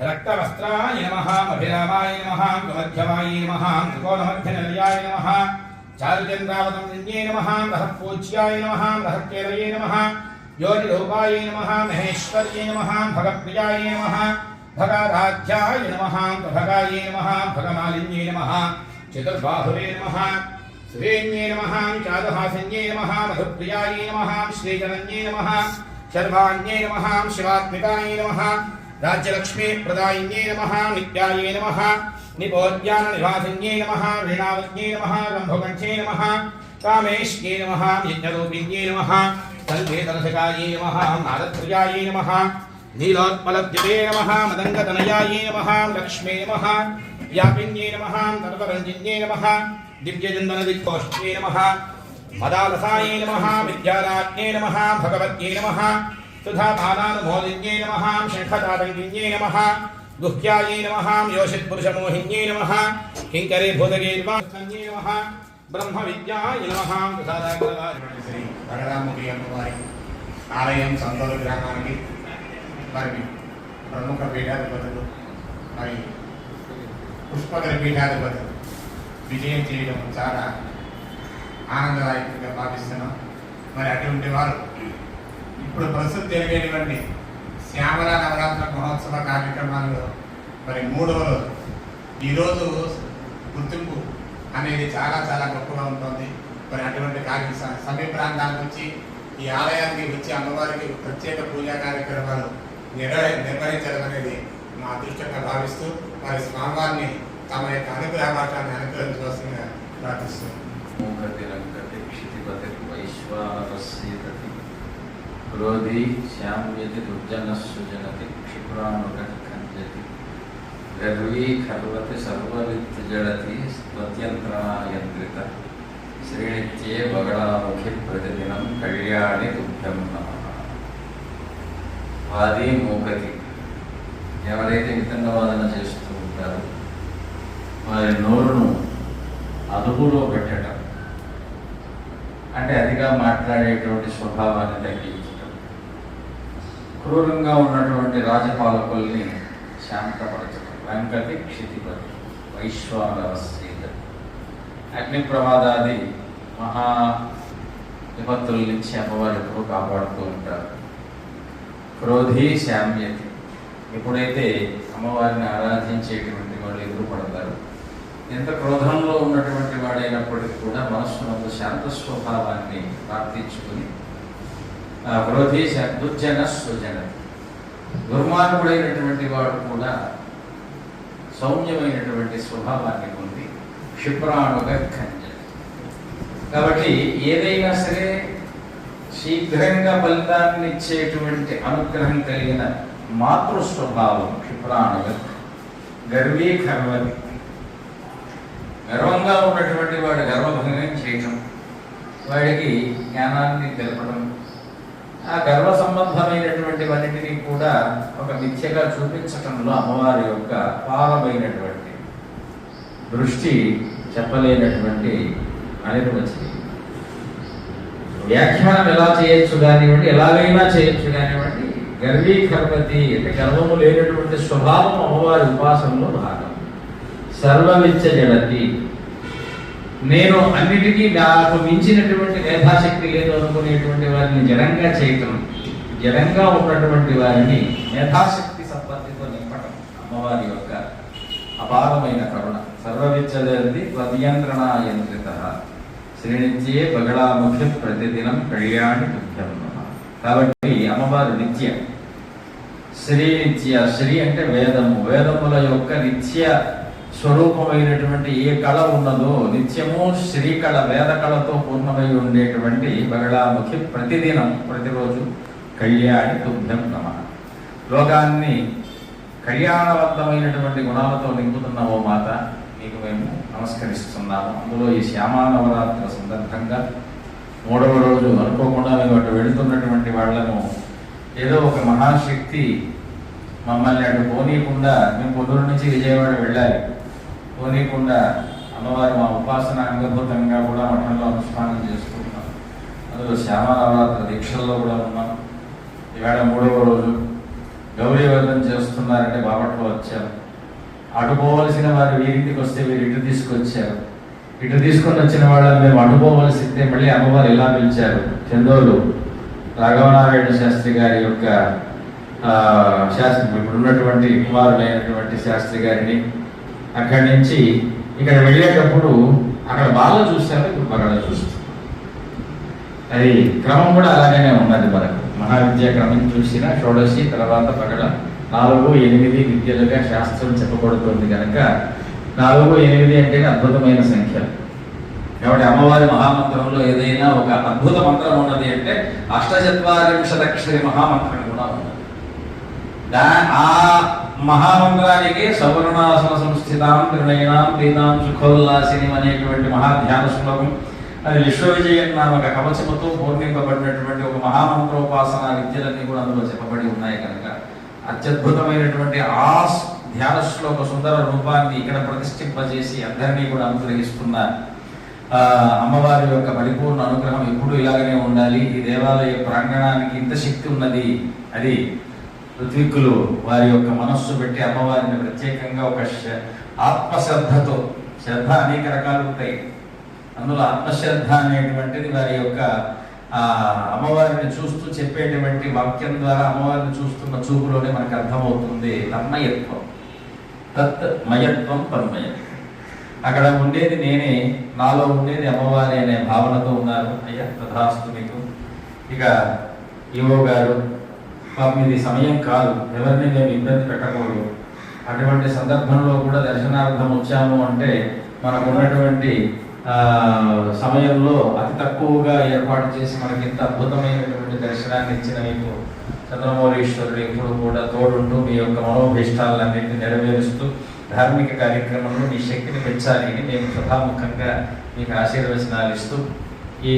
రక్తవస్త్రాయ నమ అభిరామాయ నమ కుమధ్యమాయ నమ త్రికోణమధ్యనిలయాయ నమ చారుచంద్రావతంజే నమ బృహత్పూజ్యాయ నమ బృహత్కేలయే నమ యోనిరూపాయ నమ మహేశ్వర్యే నమ భగప్రియాయ నమ భగారాధ్యాయ నమ ప్రభగాయ నమ భగమాలిన్యే నమ చతుర్బాహువే నమ సురేణ్యే నమ చారుహాసన్యే నమ మధుప్రియాయ నమ శ్రీజనన్యే నమ శర్వాణ్యే నమ శివాత్మికాయ నమ రాజ్యలక్ష్మీ ప్రదాయిన్యే నమ నిత్యాయే నమ నిపోద్యాన నివాసిన్యే నమ వీణావజ్ఞే నమ రంభకంఠే నమ కామేష్యే నమ యజ్ఞరూపిణ్యే నమ కల్పేతరసకాయే నమ నారద్ప్రియాయే నమ నీలోత్పలద్యతే నమ మదంగతనయాయే నమ లక్ష్మే నమ వ్యాపిన్యే నమ తరతరంజిన్యే నమ దివ్యజందనదికోష్ట్యే నమ మదాలసాయే నమ విద్యారాజ్ఞే నమ భగవత్యే నమ సుధాపానానుమోదిన్యే నమ శంఖతాతంగిన్యే నమ नमः నమ नमः నమ కింకరే భూతగే నిర్వాసన్యే నమ బ్రహ్మ విద్యాయ నమ శ్రీ వరరాముడి ఆలయం సంతోష గ్రామానికి మరి ప్రముఖ పీఠాధిపతులు మరి పుష్పకర పీఠాధిపతులు విజయం చేయడం చాలా ఆనందదాయకంగా భావిస్తున్నాం. మరి అటువంటి వారు ఇప్పుడు ప్రస్తుతం జరిగేటువంటి శ్యామల నవరాత్ర మహోత్సవ కార్యక్రమాల్లో మరి మూడవ రోజు. ఈరోజు గుర్తింపు అనేది చాలా చాలా గొప్పగా ఉంటుంది. మరి అటువంటి కార్య సమీప ప్రాంతాల నుంచి ఈ ఆలయానికి వచ్చి అమ్మవారికి ప్రత్యేక పూజా కార్యక్రమాలు నిర్వహి నిర్వహించడం అనేది మా అదృష్టంగా భావిస్తూ మరి స్వామివారిని తమ యొక్క అనుగ్రహ భాషాన్ని అనుగ్రహించవలసిందిగా ప్రార్థిస్తున్నాం. మూకతిరంకటి క్రోధి శామ్యతి దుర్జనస్సుజనతి క్షిప్రానుగంజతి గర్వీ ఖర్వతి సర్వవిత్ జడతి స్వత్యంత్రణాయంత్రిత. శ్రీనిత్యే బగళాముఖి ప్రతిదినం కళ్యాణి తుభ్యం నమః. వాది మూకతి. ఎవరైతే వితంగ వాదన చేస్తూ ఉంటారో వారి నోరును అదుపులో పెట్టడం అంటే అతిగా మాట్లాడేటువంటి స్వభావాన్ని తగ్గించి క్రూరంగా ఉన్నటువంటి రాజపాలకుల్ని శాంతపరచడం వెంకటి క్షితిపతి వైశ్వానర శ్రీధర్ అగ్ని ప్రమాదాది మహా విపత్తుల నుంచి అమ్మవారు ఎప్పుడూ కాపాడుతూ ఉంటారు. క్రోధి శామ్యతి. ఎప్పుడైతే అమ్మవారిని ఆరాధించేటువంటి వాళ్ళు ఎదురుపడతారు ఎంత క్రోధంలో ఉన్నటువంటి వాడైనప్పటికీ కూడా మనస్సునందు శాంత స్వభావాన్ని ప్రార్థించుకుని క్రోధి దుర్జన సుజన. దుర్మార్గుడైనటువంటి వాడు కూడా సౌమ్యమైనటువంటి స్వభావాన్ని పొంది క్షిప్రాణుగా ఖంజ కాబట్టి ఏదైనా సరే శీఘ్రంగా ఫలితాన్ని ఇచ్చేటువంటి అనుగ్రహం కలిగిన మాతృ స్వభావం క్షిప్రాణుగా గర్వీకర్వది గర్వంగా ఉన్నటువంటి వాడు గర్వభంగం చేయటం. వాడికి జ్ఞానాన్ని తెలపడం ఆ గర్వ సంబంధమైనటువంటివన్నిటినీ కూడా ఒక మిథ్యగా చూపించటంలో అమ్మవారి యొక్క పాలమైనటువంటి దృష్టి చెప్పలేనటువంటి అనిర్వచనం వ్యాఖ్యానం ఎలా చేయొచ్చు కానివ్వండి ఎలాగైనా చేయొచ్చు కానివ్వండి గర్వీ కర్మతి అంటే గర్వము లేనటువంటి స్వభావం అమ్మవారి ఉపాసనలో భాగం. సర్వమిచ్చ జడతి నేను అన్నిటికీ నాకు మించినటువంటి మేధాశక్తి లేదు అనుకునేటువంటి వారిని జనంగా చేయటం జనంగా ఉన్నటువంటి వారిని మేధాశక్తి సంపత్తితో నింపటం అమ్మవారి యొక్క అపారమైన కరుణ. సర్వవిచ్చదది త్వనియంత్రణ యంత్రిత శ్రేణించే బగళాముఖి ప్రతిదినం కళ్యాణి ముఖ్యం కాబట్టి అమ్మవారు నిత్య శ్రీ నిత్య శ్రీ అంటే వేదము. వేదముల యొక్క నిత్య స్వరూపమైనటువంటి ఏ కళ ఉన్నదో నిత్యము శ్రీ కళ వేద కళతో పూర్ణమై ఉండేటువంటి బగళాముఖి ప్రతిదినం ప్రతిరోజు కళ్యాణి తుభ్యం నమ. లోకాన్ని కళ్యాణవంతమైనటువంటి గుణాలతో నింపుతున్న ఓ మాత మీకు మేము నమస్కరిస్తున్నాము. అందులో ఈ శ్యామా నవరాత్రి సందర్భంగా మూడవ రోజు అనుకోకుండా మేము అటు వెళుతున్నటువంటి వాళ్ళను ఏదో ఒక మహాశక్తి మమ్మల్ని అటు పోనీయకుండా మేము పొద్దున్న నుంచి విజయవాడ వెళ్ళాలి. పోనీయకుండా అమ్మవారు మా ఉపాసన అంగభూతంగా కూడా మఠంలో అనుష్ఠానం చేసుకుంటున్నాం. అందులో శ్యామనవరాత్రి దీక్షల్లో కూడా ఉన్నాం. ఈవేళ మూడవ రోజు గౌరీవర్ధం చేస్తున్నారంటే బాపట్లో వచ్చారు అటుపోవలసిన వారు వీరింటికి వస్తే వీరు ఇటు తీసుకొచ్చారు. ఇటు తీసుకొని వచ్చిన వాళ్ళని మేము అటుపోవలసిందే మళ్ళీ అమ్మవారు ఇలా పిలిచారు. చందోలు రాఘవనారాయణ శాస్త్రి గారి యొక్క శాస్త్రి ఇప్పుడు ఉన్నటువంటి కుమారుడైనటువంటి శాస్త్రి గారిని అక్కడి నుంచి ఇక్కడ వెళ్ళేటప్పుడు అక్కడ బాల చూశారు ఇప్పుడు మరణ చూస్తారు. అది క్రమం కూడా అలాగనే ఉన్నది మనకు. మహావిద్యా క్రమం చూసిన షోడశి తర్వాత పగడ నాలుగు ఎనిమిది విద్యలుగా శాస్త్రం చెప్పబడుతుంది కనుక నాలుగు ఎనిమిది అంటే అద్భుతమైన సంఖ్య. కాబట్టి అమ్మవారి మహామంత్రంలో ఏదైనా ఒక అద్భుత మంత్రం ఉన్నది అంటే అష్టచత్వారింశదక్షరి మహామంత్రం కూడా ఉన్నది. దా ఆ మహామంత్రానికి సవర్ణాసన సంస్థితాం త్రినయనాం ప్రీతాం సుఖోల్లాసిని అనేటువంటి మహాధ్యాన శ్లోకం అది విశ్వవిజయం నామక కవచముతో పూర్ణింపబడినటువంటి ఒక మహామంత్రోపాసన విద్యలన్నీ కూడా అందులో చెప్పబడి ఉన్నాయి కనుక. అత్యద్భుతమైనటువంటి ఆ ధ్యాన శ్లోక సుందర రూపాన్ని ఇక్కడ ప్రతిష్ఠింపజేసి అందరినీ కూడా అనుగ్రహిస్తున్న అమ్మవారి యొక్క పరిపూర్ణ అనుగ్రహం ఎప్పుడూ ఇలాగనే ఉండాలి. ఈ దేవాలయ ప్రాంగణానికి ఇంత శక్తి ఉన్నది. అది ఋత్విక్కులు వారి యొక్క మనస్సు పెట్టి అమ్మవారిని ప్రత్యేకంగా ఒక ఆత్మశ్రద్ధతో శ్రద్ధ అనేక రకాలు ఉంటాయి. అందులో ఆత్మశ్రద్ధ అనేటువంటిది వారి యొక్క అమ్మవారిని చూస్తూ చెప్పేటువంటి వాక్యం ద్వారా అమ్మవారిని చూస్తున్న చూపులోనే మనకు అర్థమవుతుంది తన్మయత్వం. తత్ మయత్వం తన్మయత్వం అక్కడ ఉండేది నేనే నాలో ఉండేది అమ్మవారి అనే భావనతో ఉన్నారు. అయ్యా తథాస్తు మీకు. ఇక ఈవో గారు పాపం ఇది సమయం కాదు. ఎవరిని మేము ఇబ్బంది పెట్టకూడదు. అటువంటి సందర్భంలో కూడా దర్శనార్థం వచ్చాము అంటే మనకు ఉన్నటువంటి సమయంలో అతి తక్కువగా ఏర్పాటు చేసి మనకి ఇంత అద్భుతమైనటువంటి దర్శనాన్ని ఇచ్చిన మీకు చంద్రమౌళీశ్వరుడు ఇప్పుడు కూడా తోడుంటూ మీ యొక్క మనోభీష్టాలన్నింటినీ నెరవేరుస్తూ ధార్మిక కార్యక్రమంలో మీ శక్తిని పెంచాలి అని మేము సభాముఖంగా మీకు ఆశీర్వచనాలు ఇస్తూ ఈ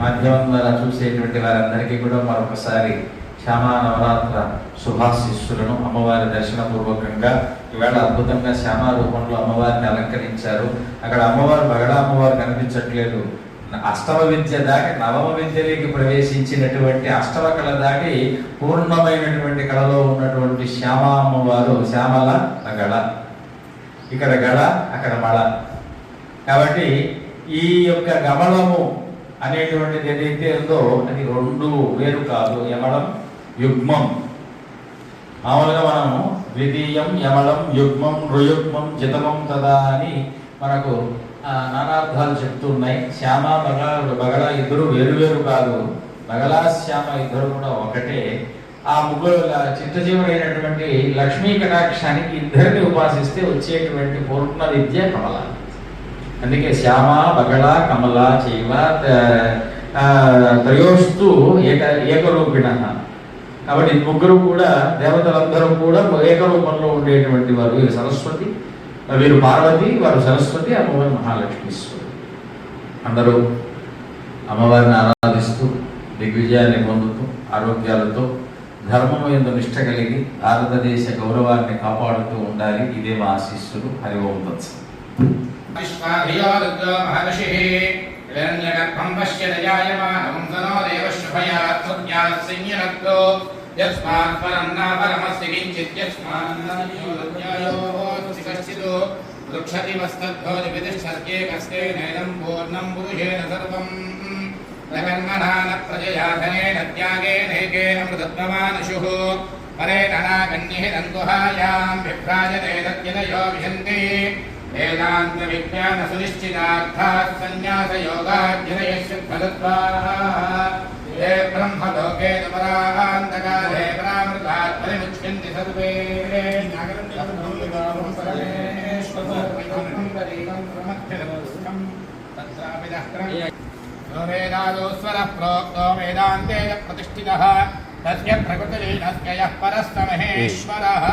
మాధ్యమం ద్వారా చూసేటువంటి వారందరికీ కూడా మరొకసారి శ్యామా నవరాత్ర శుభాశిస్సులను అమ్మవారి దర్శనపూర్వకంగా ఈవేళ అద్భుతంగా శ్యామా రూపంలో అమ్మవారిని అలంకరించారు. అక్కడ అమ్మవారు బగడా అమ్మవారు కనిపించట్లేదు. అష్టమ విద్య దాటి నవమ విద్యలోకి ప్రవేశించినటువంటి అష్టమ కళ దాటి పూర్ణమైనటువంటి కళలో ఉన్నటువంటి శ్యామ అమ్మవారు శ్యామల గళ. ఇక్కడ గళ అక్కడ మళ. కాబట్టి ఈ యొక్క గమలము అనేటువంటిది ఏదైతే ఉందో అది రెండు వేరు కాదు. యమడం యుగ్మం. మామూలుగా మనము ద్వితీయం యమలం యుగ్మం రుయుగ్మం జితమం తదా అని మనకు నానార్థాలు చెప్తున్నాయి శ్యామ బగళ బగల ఇద్దరు వేరు వేరు కాదు. బగలా శ్యామ ఇద్దరు కూడా ఒకటే. ఆ ముగ్గురు చిత్తజీవుడైనటువంటి లక్ష్మీ కటాక్షానికి ఇద్దరిని ఉపాసిస్తే వచ్చేటువంటి పూర్ణ విద్య కమల. అందుకే శ్యామ బగళ కమల చైవ త్రయోస్తు ఏక ఏకరూపిణ. కాబట్టి ముగ్గురు కూడా దేవతలందరూ కూడా ఏకరూపంలో ఉండేటువంటి వారు. వీరు సరస్వతి వీరు పార్వతి వారు సరస్వతి అమ్మవారు మహాలక్ష్మీశ్వరు అందరూ అమ్మవారిని ఆరాధిస్తూ దిగ్విజయాన్ని పొందుతూ ఆరోగ్యాలతో ధర్మము ఎందు నిష్ట కలిగి భారతదేశ గౌరవాన్ని కాపాడుతూ ఉండాలి. ఇదే మా ఆశీస్సులు. హరి ఓం తత్సం. విశ్వాధియో यस्मात् परं न परमस्य किञ्चित् यस्मान्नायोः कश्चिदो वृक्षति वस्तद्भोजवितिष्ठत्येकस्तेनैनं पूर्णं पुरुषेण सर्वम्। न कर्मणा न प्रजया धनेन त्यागेनैकेन मृतत्वमानुषुः परेण नागन्यः विभ्राजते तत्यनयो विहन्ति। वेदान्तविज्ञानसुनिश्चितार्थात् सन्न्यासयोगाध्यनयस्य फलत्वाः ये ब्रह्मलोके नमरान्तकाले परामृतात् परिमुच्यन्ति सर्वे तत्रापि वेदादोस्वरः प्रोक्तो वेदान्ते च प्रतिष्ठितः तस्य प्रकृतिलीनस्य यः परस्तमहेश्वरः